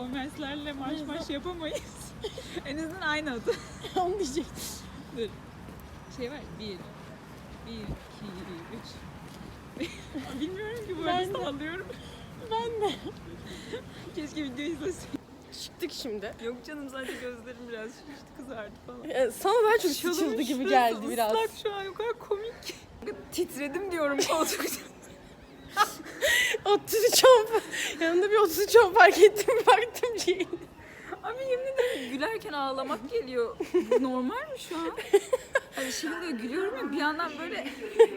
konverslerle marş marş yapamayız. en azından aynı adı. Onu diyecektim. Dur. Şey var. Bir. Bir, iki, üç. Bilmiyorum ki bu Ben arada de. sallıyorum. Ben de. Keşke videoyu izleseydim. Çıktık şimdi. Yok canım sadece gözlerim biraz şişti kızardı falan. Ee, Sana daha çok sıçıldı gibi geldi biraz. Islak şu an o kadar komik. Titredim diyorum koltukta. 33 on. Yanında bir 33 on fark ettim baktım şey. Abi yemin ederim gülerken ağlamak geliyor. Bu normal mi şu an? Hani şimdi gülüyorum ya bir yandan böyle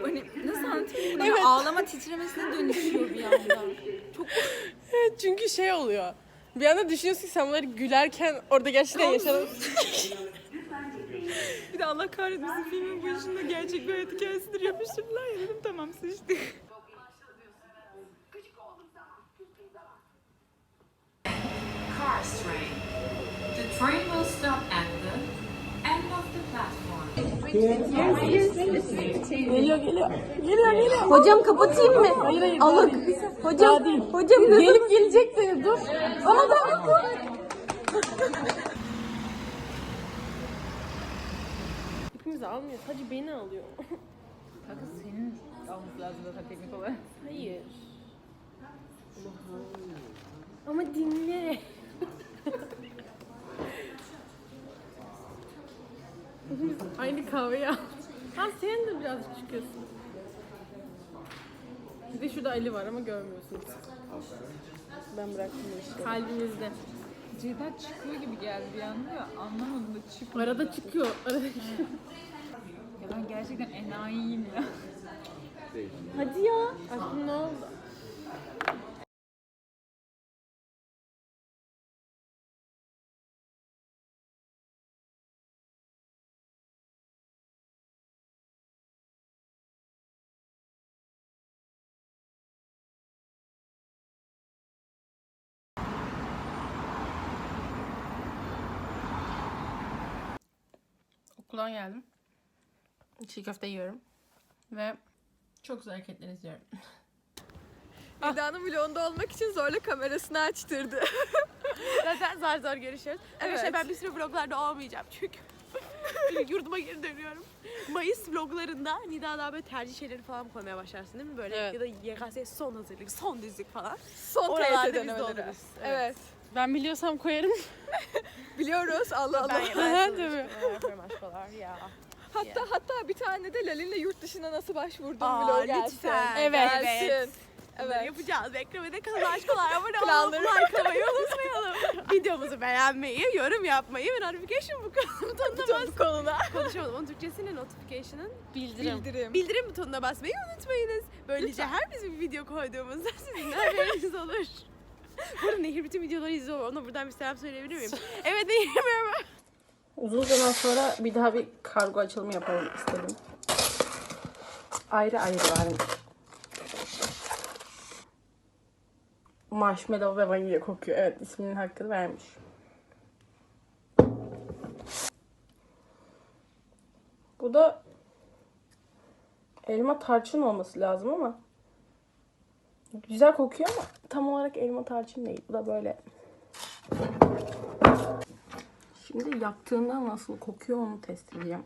hani nasıl anlatayım? Böyle Evet. ağlama titremesine dönüşüyor bir yandan. Çok Evet çünkü şey oluyor. Bir anda düşünüyorsun ki sen bunları gülerken orada gerçekten yaşanan... bir de Allah kahretmesin filmin başında gerçek bir hayat hikayesidir yapıştırdılar ya dedim tamam sıçtık. Cars train. The train will stop at the end of the platform. Geliyor geliyor. Geliyor geliyor. Hocam kapatayım mı? Hayır hayır. Alık. Hocam, hocam Gelip gelecek de dur. Bana da Hepimizi almıyor. Sadece beni alıyor. Kanka senin alması lazım zaten teknik olarak. Hayır. Ama dinle. Aynı kahveyi aldık. Ha sen de birazcık çıkıyorsun. Bir de şurada Ali var ama görmüyorsunuz. Ben bıraktım bu işi. Kalbinizde. Ceyda çıkıyor gibi geldi bir anda ya anlamadım da çıkıyor. Arada çıkıyor. Arada çıkıyor. Ya ben gerçekten enayiyim ya. Hadi ya. Aşkım ne oldu? Okuldan geldim. Çiğ köfte yiyorum. Ve çok güzel hareketler izliyorum. Nida'nın vlogunda olmak için zorla kamerasını açtırdı. Zaten zar zor görüşüyoruz. Arkadaşlar Evet. ben bir süre vloglarda olmayacağım çünkü yurduma geri dönüyorum. Mayıs vloglarında Nida daha böyle tercih şeyleri falan koymaya başlarsın değil mi? Böyle ya da YKS son hazırlık, son dizlik falan. Son Oralarda TYT biz de oluruz. Evet. Ben biliyorsam koyarım. Biliyoruz Allah Allah. Ben tabii. Yaparım aşkolar ya. hatta hatta bir tane de Lalin'le yurt dışına nasıl başvurduğum Aa, vlog gelsin. lütfen. Evet. Gelsin. Evet. Evet. Yapacağız. Beklemede kalın aşkolar. Abone olup Planları. likelamayı unutmayalım. Videomuzu beğenmeyi, yorum yapmayı ve notification butonuna bas. Bu konuda. Konuşamadım. Onun Türkçesi ne notification'ın? Bildirim. Bildirim. Bildirim butonuna basmayı unutmayınız. Böylece her biz bir video koyduğumuzda sizin de haberiniz olur. Nehir bütün videoları izliyor. Ona buradan bir selam söyleyebilir miyim? evet Nehir merhaba. Uzun zaman sonra bir daha bir kargo açılımı yapalım istedim. Ayrı ayrı var. Marshmallow ve vanilya kokuyor. Evet isminin hakkını vermiş. Bu da elma tarçın olması lazım ama güzel kokuyor ama tam olarak elma tarçın değil. Bu da böyle. Şimdi yaktığında nasıl kokuyor onu test edeceğim.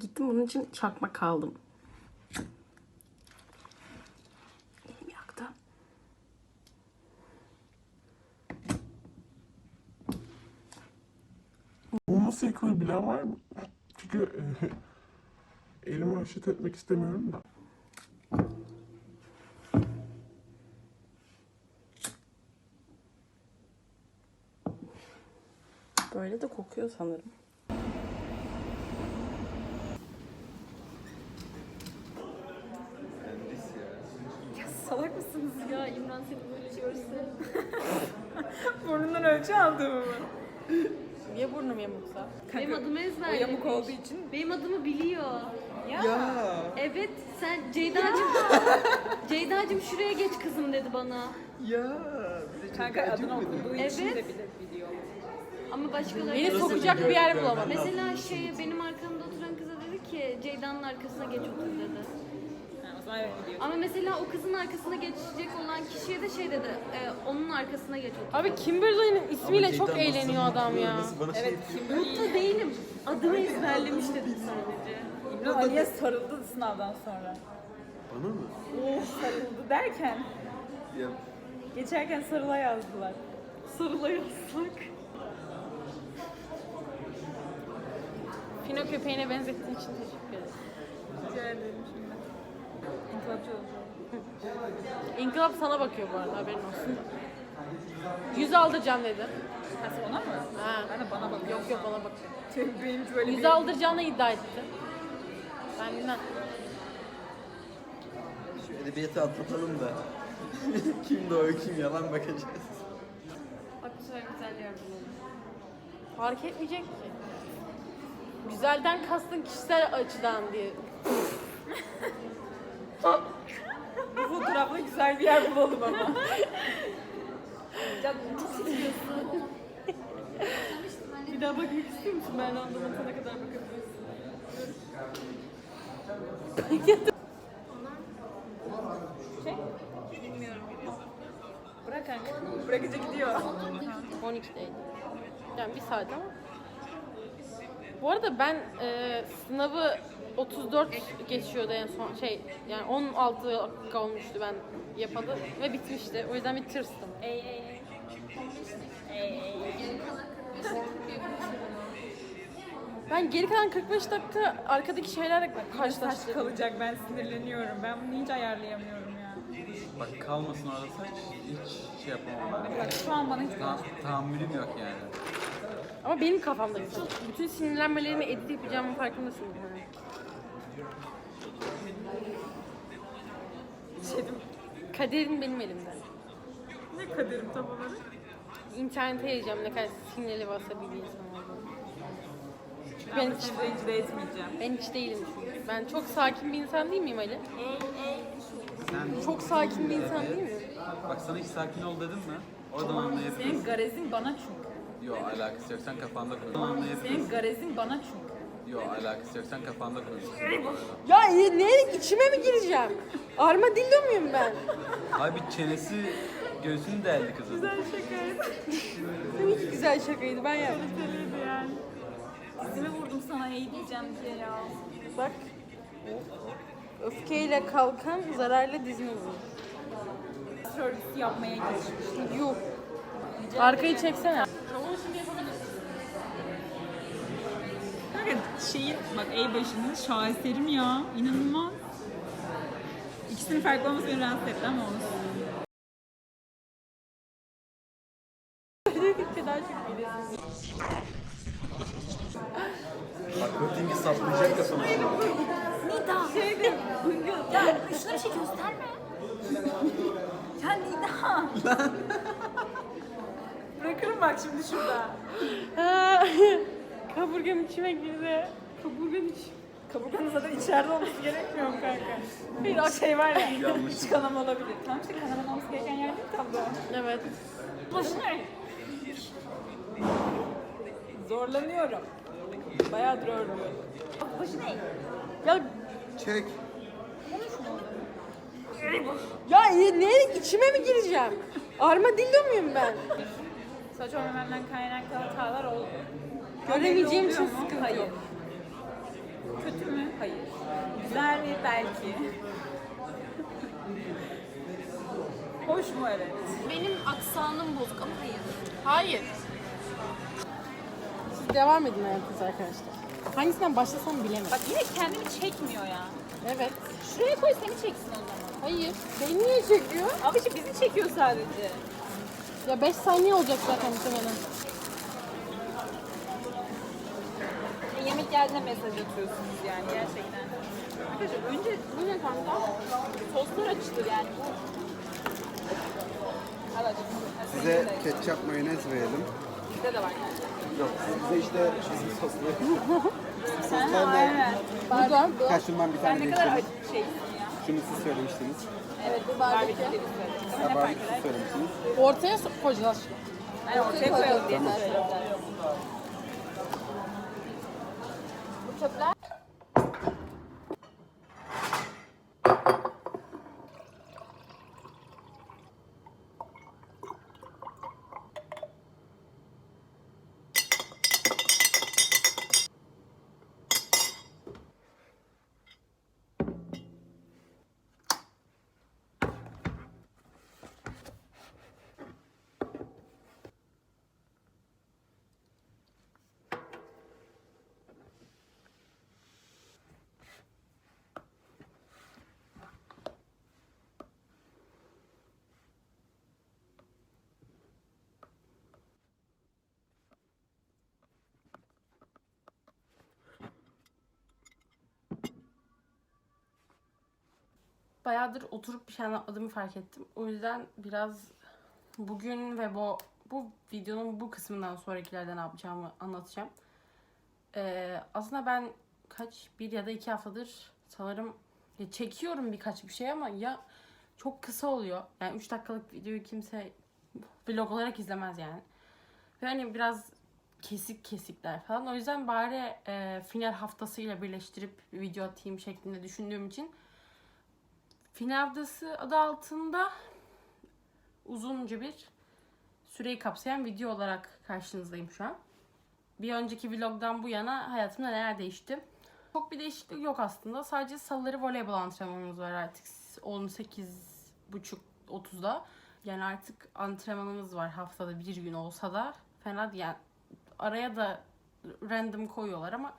Gittim bunun için çakmak aldım. Elim yaktı. Bu nasıl yakılır bilen var mı? Çünkü e, elimi haşet etmek istemiyorum da. Böyle de kokuyor sanırım. Salak mısınız ya? İmran seni böyle görse. Burnundan ölçü aldığımı mı? Niye burnum yamuksa? Benim adımı O ezberlemiş. yamuk olduğu için. Benim adımı biliyor. Ya. Evet sen Ceyda'cığım Ceyda'cığım şuraya geç kızım dedi bana. Ya. Kanka adını okuduğu için Evet. de bile biliyor. Ama başkaları Beni sokacak bir yer bulamadım. Mesela şey benim arkamda oturan kıza dedi ki Ceyda'nın arkasına geç otur dedi. Ama mesela o kızın arkasına geçecek olan kişiye de şey dedi. e, onun arkasına geç otur. Abi Kimberly'nin ismiyle çok eğleniyor adam ya. Evet Kimberly. Mutlu değilim. Adımı ezberlemiş dedim sadece. İmran Ali'ye sarıldı sınavdan sonra. Bana mı? Sarıldı derken Ya geçerken sarıla yazdılar. Sarıla yazsak. Fino köpeğine benzettiğin için teşekkür ederim. Rica ederim şimdi. İntibakçı olacağım. İnkılap sana bakıyor bu arada haberin olsun. Yüz aldıracağım dedi. Ha sen ona mı? Ha. Ben de bana bakıyorum. Yok yok bana bakıyor. Benim böyle Yüz bir... aldıracağını iddia etti. Ben bilmem. şu edebiyatı atlatalım da. kim doğru kim yalan bakacağız. Sefer güzel yer bulalım. Fark etmeyecek ki. Güzelden kastın kişisel açıdan diye. Bu fotoğrafla güzel bir yer bulalım ama. ya çok istiyorsun. Bir daha bakmak istiyor musun? Ben anlamatana kadar bakabilirsin. Bırak kanka. Bırakınca gidiyor. 12'deydi. Yani bir saat ama. Bu arada ben e, sınavı 34 geçiyordu en son şey yani 16 dakika olmuştu ben yapalı ve bitmişti. O yüzden bir tırstım. Ey ey ey. Ey ey ey. Ben geri kalan 45 dakika arkadaki şeylerle Saç karşılaştım. kalacak ben sinirleniyorum. Ben bunu hiç ayarlayamıyorum ya. Bak kalmasın orada saç hiç şey yapamam ben. Bak şu an bana hiç Ta- tahammülüm yok yani. Ama benim kafamda güzel. Bütün sinirlenmelerimi edit yapacağımın farkındasın. Yani. şeydim. Kaderin benim elimde. Ne kaderim tam olarak? İnternete yayacağım ne kadar sinirli vasabi bir insan olduğumu. Ben Ben hiç, rencide etmeyeceğim. ben hiç değilim çünkü. Ben çok sakin bir insan değil miyim Ali? Sen Çok sakin bir insan değil miyim? bak sana hiç sakin ol dedim mi? Oradan anlayabilirsin. Senin garezin bana çünkü. Yok alakası yok sen kafanda. Oradan Senin garezin bana çünkü. Yok alakası yok sen kafanda bu arada. Ya ne içime mi gireceğim? Armadillo muyum ben? Abi çenesi göğsünü deldi kızın. Hiç güzel şakaydı ben yaptım. yani. Dizime vurdum sana ey diyeceğim diye ya. Bak. Öfkeyle kalkan zararla dizini vurur. Servisi yapmaya geçmiş. Yuh. Arkayı çeksene. Kanka şeyin bak ey başının şaheserim ya. İnanılmaz. İkisinin farklı olması beni rahatsız etti ama olsun. Marketingi saplayacak da sonuçta. Ya şuna bir şey gösterme. ya Nida. Bırakırım bak şimdi şurada. Ha, Kaburgam içime girdi. Kaburgam iç. Kaburganın zaten içeride olması gerekmiyor mu o şey var ya, iç kanama olabilir. Tamam işte kanama olması gereken yer değil da? Evet. Başına. Zorlanıyorum. Bayağıdır örmüyorum. Başına eğ. Ya Çek. ya ne içime mi gireceğim? Armadillo muyum ben? Saç örmememden kaynaklı hatalar oldu. Göremeyeceğim için Oluyor mu? sıkıntı Hayır. yok. Kötü mü? Hayır. Güzel mi? Belki. Hoş mu? Evet. Benim aksanım bozuk ama hayır. Hayır. Siz devam edin hayatınıza arkadaşlar. Hangisinden başlasam bilemem. Bak yine kendini çekmiyor ya. Evet. Şuraya koy seni çeksin o zaman. Hayır. Beni niye çekiyor? Ama işte bizi çekiyor sadece. Ya 5 saniye olacak zaten muhtemelen. E, yemek geldiğinde mesaj atıyorsunuz yani gerçekten. Arkadaşlar önce Bu ne kanka? tostlar açılır yani. Ha, Size ketçap mayonez verelim. Bizde de var. Yok size işte bizim soslu. Sen Soslar ne? Burada. Kaç şundan bir Sen tane ne kadar geçelim. acı şeysin ya. Şunu siz söylemiştiniz. Evet bu barbekü Sabah fark siz söylemiştiniz. Ortaya so- koyacağız. Aynen ortaya koyalım diye söylediler. Bu çöpler bayağıdır oturup bir şey anlatmadığımı fark ettim. O yüzden biraz bugün ve bu bu videonun bu kısmından sonrakilerde ne yapacağımı anlatacağım. Ee, aslında ben kaç bir ya da iki haftadır sanırım ya çekiyorum birkaç bir şey ama ya çok kısa oluyor. Yani 3 dakikalık videoyu kimse vlog olarak izlemez yani. Ve hani biraz kesik kesikler falan. O yüzden bari e, final haftasıyla birleştirip bir video atayım şeklinde düşündüğüm için final haftası adı altında uzunca bir süreyi kapsayan video olarak karşınızdayım şu an. Bir önceki vlogdan bu yana hayatımda neler değişti? Çok bir değişiklik yok aslında. Sadece salıları voleybol antrenmanımız var artık 18.30-30'da. Yani artık antrenmanımız var haftada bir gün olsa da fena değil. Yani araya da random koyuyorlar ama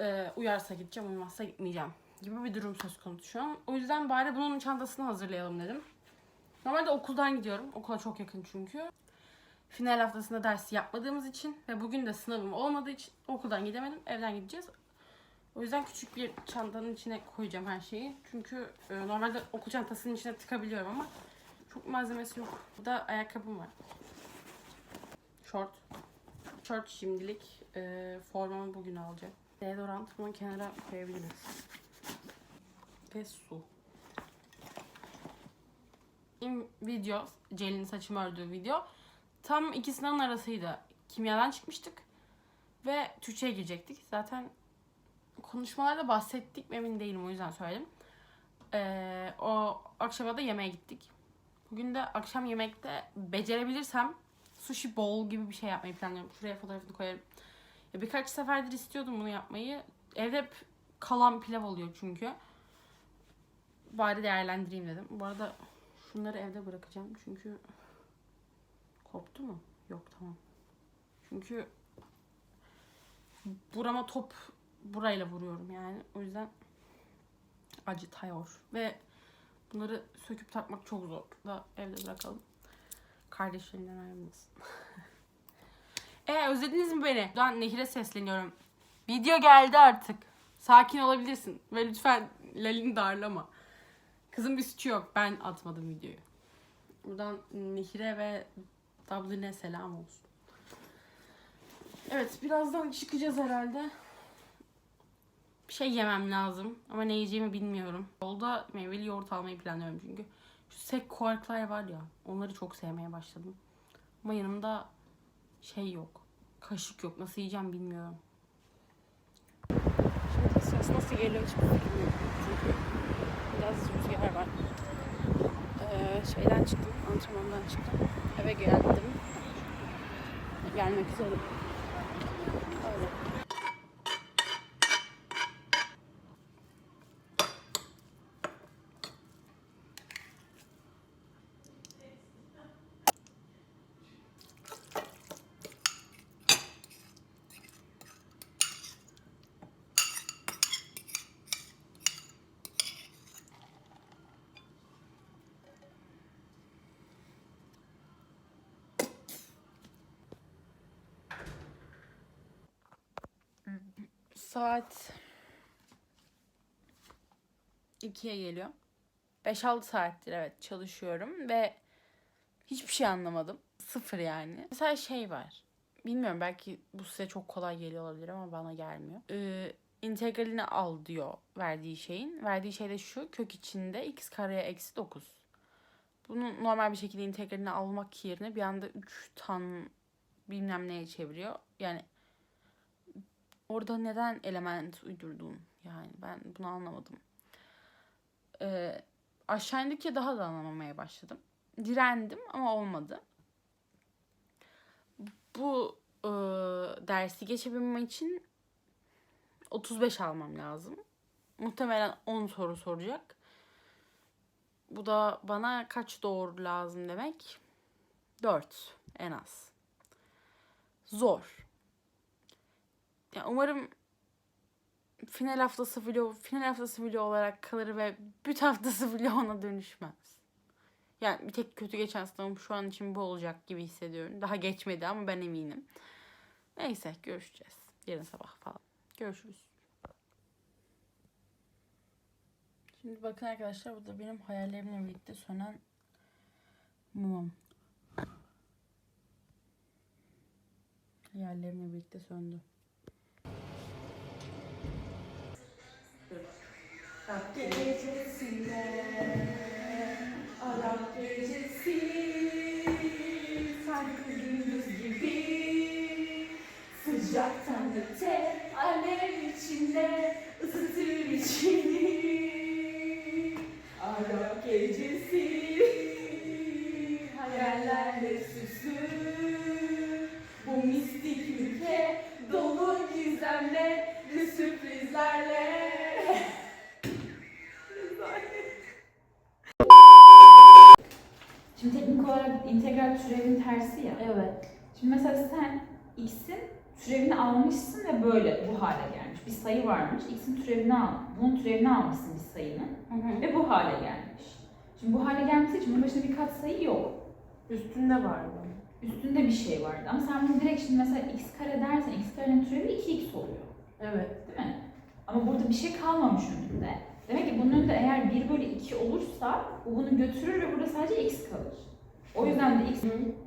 e, uyarsa gideceğim, uymazsa gitmeyeceğim gibi bir durum söz konusu şu an. O yüzden bari bunun çantasını hazırlayalım dedim. Normalde okuldan gidiyorum. Okula çok yakın çünkü. Final haftasında dersi yapmadığımız için ve bugün de sınavım olmadığı için okuldan gidemedim. Evden gideceğiz. O yüzden küçük bir çantanın içine koyacağım her şeyi. Çünkü e, normalde okul çantasının içine tıkabiliyorum ama çok malzemesi yok. Burada ayakkabım var. Short. Short şimdilik. E, formamı bugün alacağım. Deodorantımı kenara koyabiliriz. Ve su. İm- video, Celil'in saçımı ördüğü video. Tam ikisinden arasıydı. Kimyadan çıkmıştık. Ve Türkçe'ye girecektik. Zaten konuşmalarda bahsettik mi emin değilim o yüzden söyledim. Ee, o akşama da yemeğe gittik. Bugün de akşam yemekte becerebilirsem sushi bowl gibi bir şey yapmayı planlıyorum. Şuraya fotoğrafını koyarım. Ya birkaç seferdir istiyordum bunu yapmayı. Evde hep kalan pilav oluyor çünkü. Bari değerlendireyim dedim. Bu arada şunları evde bırakacağım çünkü koptu mu? Yok tamam. Çünkü burama top burayla vuruyorum yani. O yüzden acıtıyor. Ve bunları söküp takmak çok zor. Da evde bırakalım. Kardeşlerinden ayrılmasın. e özlediniz mi beni? Ben Nehir'e sesleniyorum. Video geldi artık. Sakin olabilirsin. Ve lütfen Lalin darlama. Kızın bir suçu yok. Ben atmadım videoyu. Buradan Nehir'e ve Dublin'e selam olsun. Evet birazdan çıkacağız herhalde. Bir şey yemem lazım. Ama ne yiyeceğimi bilmiyorum. Yolda meyveli yoğurt almayı planlıyorum çünkü. Şu sek kuarklar var ya. Onları çok sevmeye başladım. Ama yanımda şey yok. Kaşık yok. Nasıl yiyeceğim bilmiyorum. Şimdi ses nasıl geliyor hiç bilmiyorum. Çünkü biraz rüzgar var. Ee, şeyden çıktım. Antrenmandan çıktım. Eve geldim. Gelmek üzere. Öyle. Saat 2'ye geliyor. 5-6 saattir evet çalışıyorum ve hiçbir şey anlamadım. Sıfır yani. Mesela şey var. Bilmiyorum belki bu size çok kolay geliyor olabilir ama bana gelmiyor. Ee, integralini al diyor verdiği şeyin. Verdiği şey de şu. Kök içinde x kareye eksi 9. Bunu normal bir şekilde integralini almak yerine bir anda 3 tan bilmem neye çeviriyor. Yani orada neden element uydurdun? Yani ben bunu anlamadım. Ee, aşağı daha da anlamamaya başladım. Direndim ama olmadı. Bu e, dersi geçebilmem için 35 almam lazım. Muhtemelen 10 soru soracak. Bu da bana kaç doğru lazım demek? 4 en az. Zor. Ya umarım final haftası vlog, final haftası vlog olarak kalır ve büt haftası vloguna dönüşmez. Yani bir tek kötü geçen sınavım şu an için bu olacak gibi hissediyorum. Daha geçmedi ama ben eminim. Neyse görüşeceğiz. Yarın sabah falan. Görüşürüz. Şimdi bakın arkadaşlar bu da benim hayallerimle birlikte sönen mumum. Hayallerimle birlikte söndü. Sıcaktan öte alev içinde ısıtır içini Arap gecesi hayallerle süslü Bu mistik ülke dolu gizemle ve sürprizlerle Olarak integral türevin tersi ya. Evet. Şimdi mesela sen x'in türevini almışsın ve böyle bu hale gelmiş. Bir sayı varmış. x'in türevini al. Bunun türevini almışsın bir sayının ve bu hale gelmiş. Şimdi bu hale gelmesi için bunun başında bir katsayı yok. Üstünde vardı. Üstünde bir şey vardı. Ama sen bunu direkt şimdi mesela x kare dersen x karenin türevi 2x oluyor. Evet. Değil mi? Ama burada bir şey kalmamış önünde. Demek ki bunun önünde eğer 1 bölü 2 olursa bu bunu götürür ve burada sadece x kalır. O yüzden de x,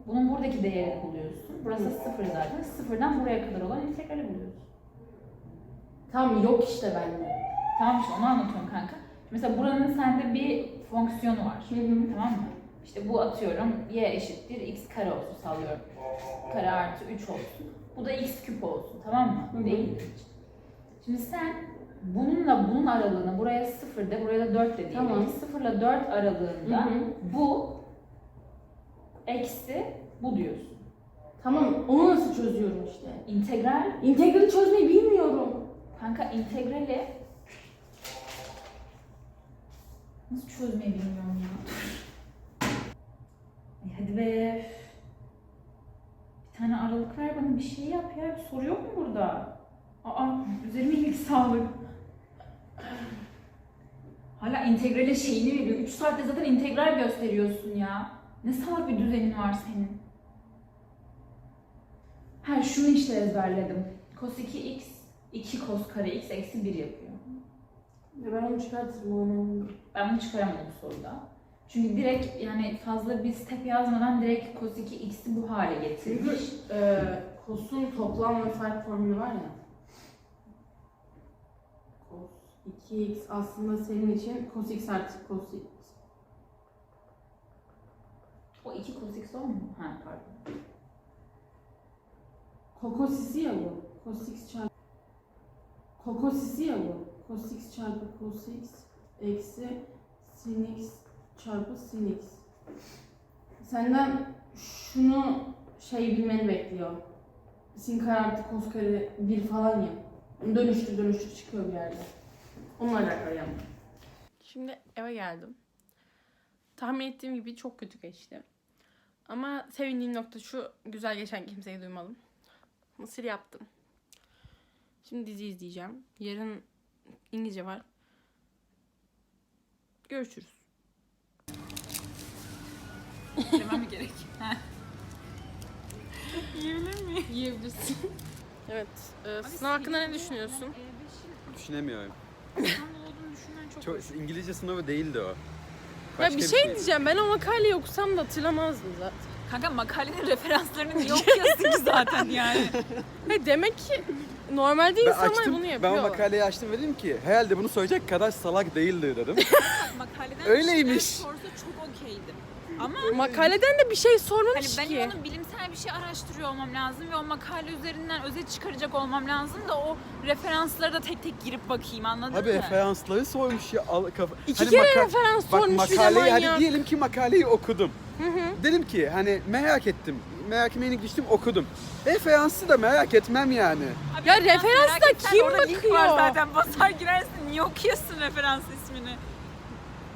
bunun buradaki değerini buluyorsun. Burası 0 zaten. Sıfırdan buraya kadar olan integrali buluyorsun. Tam yok işte bende. Tamam işte onu anlatıyorum kanka. Mesela buranın sende bir fonksiyonu var. Tamam mı? İşte bu atıyorum y eşittir x kare olsun sallıyorum. Kare artı 3 olsun. Bu da x küp olsun tamam mı? Değil hiç. Şimdi sen bununla bunun aralığını buraya 0 de buraya da 4 de diyelim. Tamam. 0 ile 4 aralığında Hı hı. bu eksi bu diyorsun. Tamam onu nasıl çözüyorum işte. İntegral İntegrali çözmeyi bilmiyorum. kanka integrali nasıl çözmeyi bilmiyorum ya. Ay hadi be. Bir tane aralık ver bana bir şey yap ya. Bir soru yok mu burada? Aa üzerime iyilik sağlık. Hala integrale şeyini veriyor. 3 saatte zaten integral gösteriyorsun ya. Ne salak bir düzenin var senin. Ha şunu işte ezberledim. Cos 2x 2 cos kare x eksi 1 yapıyor. Ya ben onu çıkartırım o önemli. değil. Ben bunu çıkaramadım bu soruda. Çünkü direkt yani fazla bir step yazmadan direkt cos 2x'i bu hale Çünkü getirmiş. e, kosun toplam ve fark formülü var ya. Cos 2x aslında senin için cos x artı cos. O 2 cos x o mu? Ha pardon. Kokosisi ya bu. Cos x çarpı. Kokosisi ya bu. Cos x çarpı cos x eksi sin x çarpı sin x. Senden şunu şey bilmeni bekliyor. Sin kare artı cos kare 1 falan ya. Dönüştür dönüştür çıkıyor bir yerde. Onunla alakalı yani. Şimdi eve geldim. Tahmin ettiğim gibi çok kötü geçti. Ama sevindiğim nokta şu güzel geçen kimseyi duymadım. Mısır yaptım. Şimdi dizi izleyeceğim. Yarın İngilizce var. Görüşürüz. Demem mi gerek? Yiyebilirsin. evet. E, sınav hakkında ne düşünüyorsun? Düşünemiyorum. olduğunu düşünmen çok, Çok İngilizce sınavı değildi o. Ya Başka bir şey diyeceğim ben o makaleyi okusam da hatırlamazdım zaten. Kanka makalenin referanslarını niye okuyorsun ki zaten yani? Ha, demek ki normalde Ben insanlar açtım, bunu ben o yapıyor. makaleyi açtım ve dedim ki herhalde bunu soracak kadar salak değildir dedim. Makaleden Öyleymiş. bir şeyler sorsa çok okeydim. Ama Makaleden de bir şey hani sormamış benim ki. onun bilimsel bir şey araştırıyor olmam lazım ve o makale üzerinden özet çıkaracak olmam lazım da o referanslara da tek tek girip bakayım anladın Abi mı? referansları sormuş ya. Al, kafa. İki Hani kere maka- referans Bak sormuş bir de makaleyi manyak. hadi diyelim ki makaleyi okudum. Dedim ki hani merak ettim. Merak etmeye düştüm okudum. Referansı da merak etmem yani. Abi Ya referans referans merak da etsen kim orada link bakıyor? var zaten basar girersin niye okuyorsun referans ismini?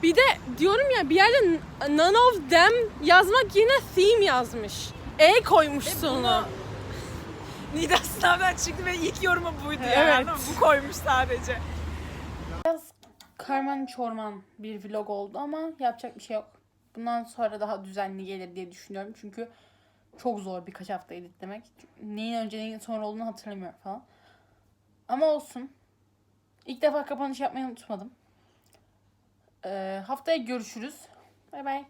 Bir de diyorum ya bir yerde none of them yazmak yerine theme yazmış. E koymuş sonuna. bunu Nida sınavdan çıktı ve ilk yorumu buydu yani Evet. mı? Bu koymuş sadece. Karman çorman bir vlog oldu ama yapacak bir şey yok. Bundan sonra daha düzenli gelir diye düşünüyorum. Çünkü çok zor birkaç hafta editlemek. Neyin önce neyin sonra olduğunu hatırlamıyorum falan. Ama olsun. İlk defa kapanış yapmayı unutmadım. Ee, haftaya görüşürüz. Bay bay.